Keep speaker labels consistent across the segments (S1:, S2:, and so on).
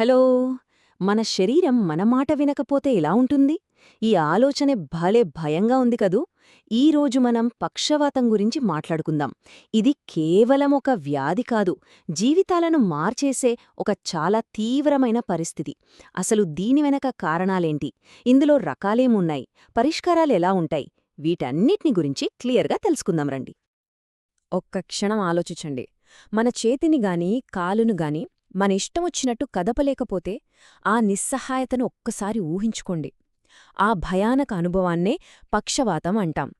S1: Hello మన శరీరం మన మాట వినకపోతే ఎలా ఉంటుంది? ఈ ఆలోచనే భలే భయంగా ఉంది కదూ. ఈరోజు మనం పక్షవాతం గురించి మాట్లాడుకుందాం. ఇది కేవలం ఒక వ్యాధి కాదు. జీవితాలను మార్చేసే ఒక చాలా తీవ్రమైన పరిస్థితి. అసలు దీని వెనక కారణాలేంటి? ఇందులో రకాలేమున్నాయి? పరిష్కారాలెలా ఉంటాయి? వీటన్నిటిని గురించి క్లియర్గా తెలుసుకుందాం రండి. ఒక్క క్షణం ఆలోచించండి. మన చేతిని గాని కాలును గాని మన ఇష్టం వచ్చినట్టు కదపలేకపోతే ఆ నిస్సహాయతను ఒక్కసారి ఊహించుకోండి. ఆ భయానక అనుభవాన్నే పక్షవాతం అంటాం.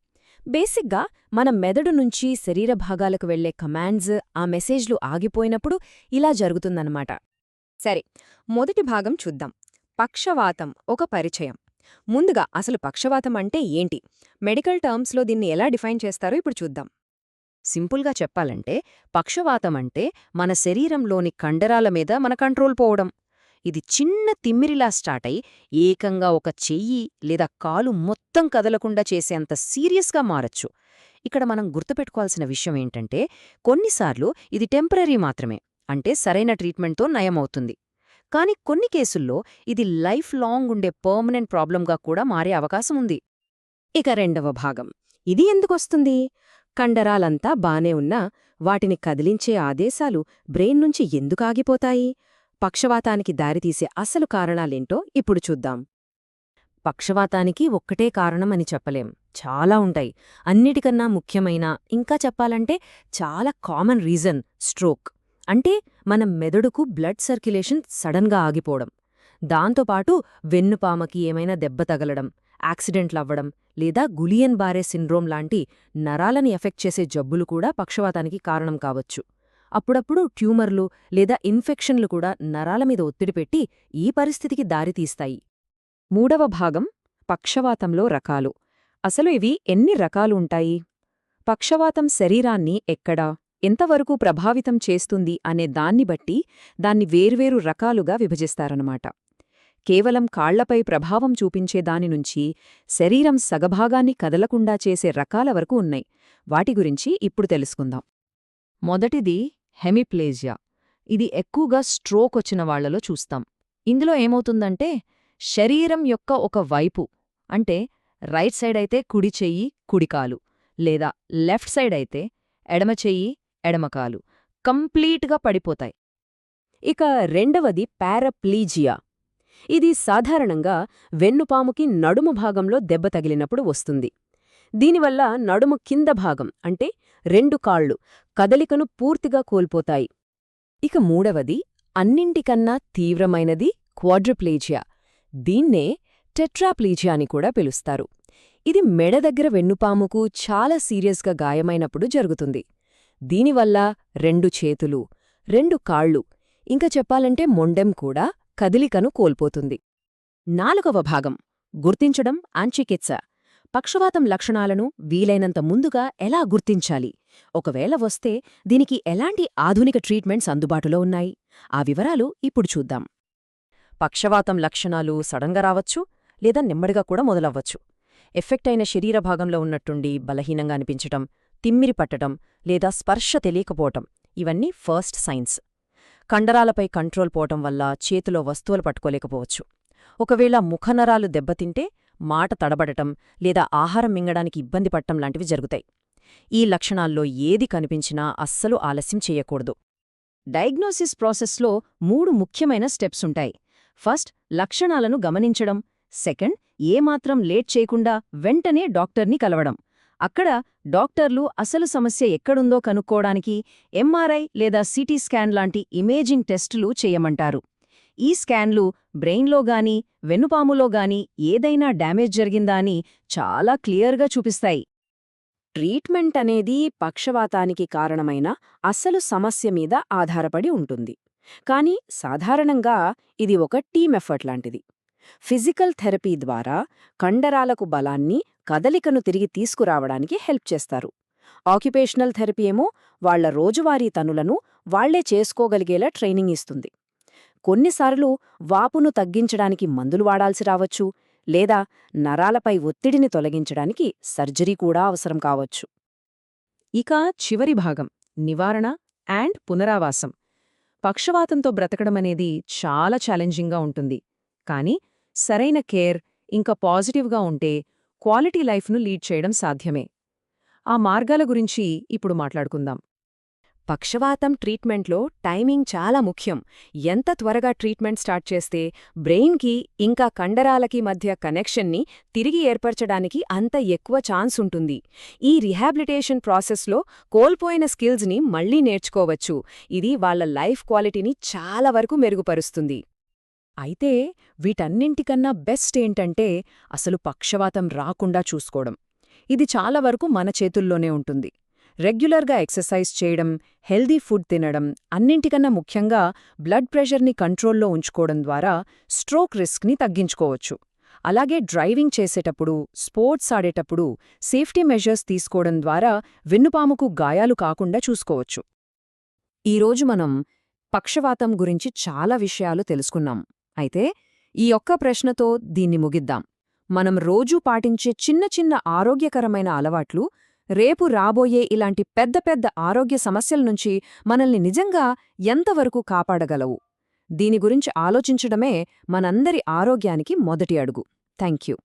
S1: బేసిక్గా మన మెదడు నుంచి శరీర భాగాలకు వెళ్ళే కమాండ్స్ ఆ మెసేజ్లు ఆగిపోయినప్పుడు ఇలా జరుగుతుందన్నమాట. సరే మొదటి భాగం చూద్దాం. పక్షవాతం ఒక పరిచయం. ముందుగా అసలు పక్షవాతం అంటే ఏంటి? మెడికల్ టర్మ్స్లో దీన్ని ఎలా డిఫైన్ చేస్తారో ఇప్పుడు చూద్దాం. సింపుల్గా చెప్పాలంటే పక్షవాతం అంటే మన శరీరంలోని కండరాల మీద మన కంట్రోల్ పోవడం. ఇది చిన్న తిమ్మిరిలా స్టార్ట్ అయి ఏకంగా ఒక చెయ్యి లేదా కాలు మొత్తం కదలకుండా చేసేంత సీరియస్గా మారచ్చు. ఇక్కడ మనం గుర్తుపెట్టుకోవాల్సిన విషయం ఏంటంటే కొన్నిసార్లు ఇది టెంపరీ మాత్రమే అంటే సరైన ట్రీట్మెంట్తో నయమవుతుంది. కాని కొన్ని కేసుల్లో ఇది లైఫ్ లాంగ్ ఉండే పర్మనెంట్ ప్రాబ్లంగా కూడా మారే అవకాశం ఉంది. ఇక రెండవ భాగం ఇది ఎందుకొస్తుంది? కండరాలంతా బానే ఉన్నా వాటిని కదిలించే ఆదేశాలు బ్రెయిన్ నుంచి ఎందుకాగిపోతాయి పక్షవాతానికి దారితీసే అసలు కారణాలేంటో ఇప్పుడు చూద్దాం. పక్షవాతానికి ఒక్కటే కారణమని చెప్పలేం. చాలా ఉంటాయి. అన్నిటికన్నా ముఖ్యమైన ఇంకా చెప్పాలంటే చాలా కామన్ రీజన్ స్ట్రోక్. అంటే మన మెదడుకు బ్లడ్ సర్క్యులేషన్ సడన్గా ఆగిపోవడం. దాంతోపాటు వెన్నుపామకి ఏమైనా దెబ్బ తగలడం యాక్సిడెంట్లవ్వడం లేదా గులియన్ బారే సిండ్రోమ్ లాంటి నరాలని ఎఫెక్ట్ చేసే జబ్బులు కూడా పక్షవాతానికి కారణం కావచ్చు. అప్పుడప్పుడు ట్యూమర్లు లేదా ఇన్ఫెక్షన్లు కూడా నరాల మీద ఒత్తిడి పెట్టి ఈ పరిస్థితికి దారితీస్తాయి మూడవ భాగం పక్షవాతంలో రకాలు. అసలు ఇవి ఎన్ని రకాలు ఉంటాయి? పక్షవాతం శరీరాన్ని ఎక్కడా ఎంతవరకు ప్రభావితం చేస్తుంది అనే దాన్ని బట్టి దాన్ని వేర్వేరు రకాలుగా విభజిస్తారన్నమాట. కేవలం కాళ్ళపై ప్రభావం చూపించే దానినుంచి శరీరం సగభాగాన్ని కదలకుండా చేసే రకాల వరకు ఉన్నాయి. వాటి గురించి ఇప్పుడు తెలుసుకుందాం. మొదటిది హెమిప్లేజియా. ఇది ఎక్కువగా స్ట్రోక్ వచ్చిన వాళ్ళలో చూస్తాం. ఇందులో ఏమవుతుందంటే శరీరం యొక్క ఒక వైపు అంటే రైట్ సైడ్ అయితే కుడి చెయ్యి కుడికాలు లేదా లెఫ్ట్ సైడ్ అయితే ఎడమ చెయ్యి ఎడమకాలు కంప్లీట్గా పడిపోతాయి. ఇక రెండవది పారప్లీజియా. ఇది సాధారణంగా వెన్నుపాముకి నడుము భాగంలో దెబ్బ తగిలినప్పుడు వస్తుంది. దీనివల్ల నడుము కింద భాగం అంటే రెండు కాళ్ళు కదలికను పూర్తిగా కోల్పోతాయి. ఇక మూడవది అన్నింటికన్నా తీవ్రమైనది క్వాడ్రిప్లేజియా. దీన్నే టెట్రాప్లీజియా అని కూడా పిలుస్తారు. ఇది మెడ దగ్గర వెన్నుపాముకు చాలా సీరియస్గా గాయమైనప్పుడు జరుగుతుంది. దీనివల్ల రెండు చేతులు రెండు కాళ్ళు ఇంకా చెప్పాలంటే మొండెం కూడా కదిలికను కోల్పోతుంది. నాలుగవ భాగం. గుర్తించడం ఆంచికిత్స పక్షవాతం లక్షణాలను వీలైనంత ముందుగా ఎలా గుర్తించాలి? ఒకవేళ వస్తే దీనికి ఎలాంటి ఆధునిక ట్రీట్మెంట్స్ అందుబాటులో ఉన్నాయి? ఆ వివరాలు ఇప్పుడు చూద్దాం. పక్షవాతం లక్షణాలు సడన్గా రావచ్చు లేదా నెమ్మడిగా కూడా మొదలవ్వచ్చు. ఎఫెక్ట్ అయిన శరీర భాగంలో ఉన్నట్టుండి బలహీనంగా అనిపించటం తిమ్మిరి పట్టడం లేదా స్పర్శ తెలియకపోవటం ఇవన్నీ ఫస్ట్ సైన్స్. కండరాలపై కంట్రోల్ పోవటం వల్ల చేతిలో వస్తువులు పట్టుకోలేకపోవచ్చు. ఒకవేళ ముఖనరాలు దెబ్బతింటే మాట తడబడటం లేదా ఆహారం మింగడానికి ఇబ్బంది పట్టం లాంటివి జరుగుతాయి. ఈ లక్షణాల్లో ఏది కనిపించినా అస్సలు ఆలస్యం చెయ్యకూడదు డయాగ్నోసిస్ ప్రాసెస్లో మూడు ముఖ్యమైన స్టెప్స్ ఉంటాయి. ఫస్ట్ లక్షణాలను గమనించడం. సెకండ్ ఏమాత్రం లేట్ చేయకుండా వెంటనే డాక్టర్ని కలవడం. అక్కడ డాక్టర్లు అసలు సమస్య ఎక్కడుందో కనుక్కోవడానికి ఎంఆర్ఐ లేదా సిటీ స్కాన్ లాంటి ఇమేజింగ్ టెస్టులు చేయమంటారు. ఈ స్కాన్లు బ్రెయిన్లో గాని వెన్నుపాములో గాని ఏదైనా డ్యామేజ్ జరిగిందా అని చాలా క్లియర్గా చూపిస్తాయి. ట్రీట్మెంట్ అనేది పక్షవాతానికి కారణమైన అసలు సమస్య మీద ఆధారపడి ఉంటుంది. కానీ సాధారణంగా ఇది ఒక టీమ్ ఎఫర్ట్ లాంటిది. ఫిజికల్ థెరపీ ద్వారా కండరాలకు బలాన్ని కదలికను తిరిగి తీసుకురావడానికి హెల్ప్ చేస్తారు. ఆక్యుపేషనల్ థెరపీ ఏమో వాళ్ళ రోజువారీ తనులను వాళ్ళే చేసుకోగలిగేలా ట్రైనింగ్ ఇస్తుంది. కొన్నిసార్లు వాపును తగ్గించడానికి మందులు వాడాల్సి రావచ్చు లేదా నరాలపై ఒత్తిడిని తొలగించడానికి సర్జరీ కూడా అవసరం కావచ్చు. ఇక చివరి భాగం నివారణ అండ్ పునరావాసం.
S2: పక్షవాతంతో బ్రతకడమనేది చాలా ఛాలెంజింగ్గా ఉంటుంది. కానీ సరైన కేర్ ఇంకా పాజిటివ్గా ఉంటే క్వాలిటీ లైఫ్ను లీడ్ చేయడం సాధ్యమే. ఆ మార్గాల గురించి ఇప్పుడు మాట్లాడుకుందాం.
S3: పక్షవాతం ట్రీట్మెంట్లో టైమింగ్ చాలా ముఖ్యం. ఎంత త్వరగా ట్రీట్మెంట్ స్టార్ట్ చేస్తే బ్రెయిన్కి ఇంకా కండరాలకి మధ్య కనెక్షన్ని తిరిగి ఏర్పరచడానికి అంత ఎక్కువ ఛాన్స్ ఉంటుంది. ఈ రిహాబిలిటేషన్ ప్రాసెస్లో కోల్పోయిన స్కిల్స్ని మళ్ళీ నేర్చుకోవచ్చు. ఇది వాళ్ళ లైఫ్ క్వాలిటీని చాలా వరకు మెరుగుపరుస్తుంది.
S2: అయితే వీటన్నింటికన్నా బెస్ట్ ఏంటంటే అసలు పక్షవాతం రాకుండా చూసుకోవడం. ఇది చాలా వరకు మన చేతుల్లోనే ఉంటుంది. రెగ్యులర్గా ఎక్సర్సైజ్ చేయడం హెల్దీ ఫుడ్ తినడం అన్నింటికన్నా ముఖ్యంగా బ్లడ్ ప్రెషర్ని కంట్రోల్లో ఉంచుకోవడం ద్వారా స్ట్రోక్ రిస్క్ని తగ్గించుకోవచ్చు. అలాగే డ్రైవింగ్ చేసేటప్పుడు స్పోర్ట్స్ ఆడేటప్పుడు సేఫ్టీ మెజర్స్ తీసుకోవడం ద్వారా వెన్నుపాముకు గాయాలు కాకుండా చూసుకోవచ్చు. ఈరోజు మనం పక్షవాతం గురించి చాలా విషయాలు తెలుసుకున్నాం. అయితే ఈ ఒక్క ప్రశ్నతో దీన్ని ముగిద్దాం. మనం రోజూ పాటించే చిన్న చిన్న ఆరోగ్యకరమైన అలవాట్లు రేపు రాబోయే ఇలాంటి పెద్ద పెద్ద ఆరోగ్య సమస్యల నుంచి మనల్ని నిజంగా ఎంతవరకు కాపాడగలవు? దీని గురించి ఆలోచించడమే మనందరి ఆరోగ్యానికి మొదటి అడుగు. Thank you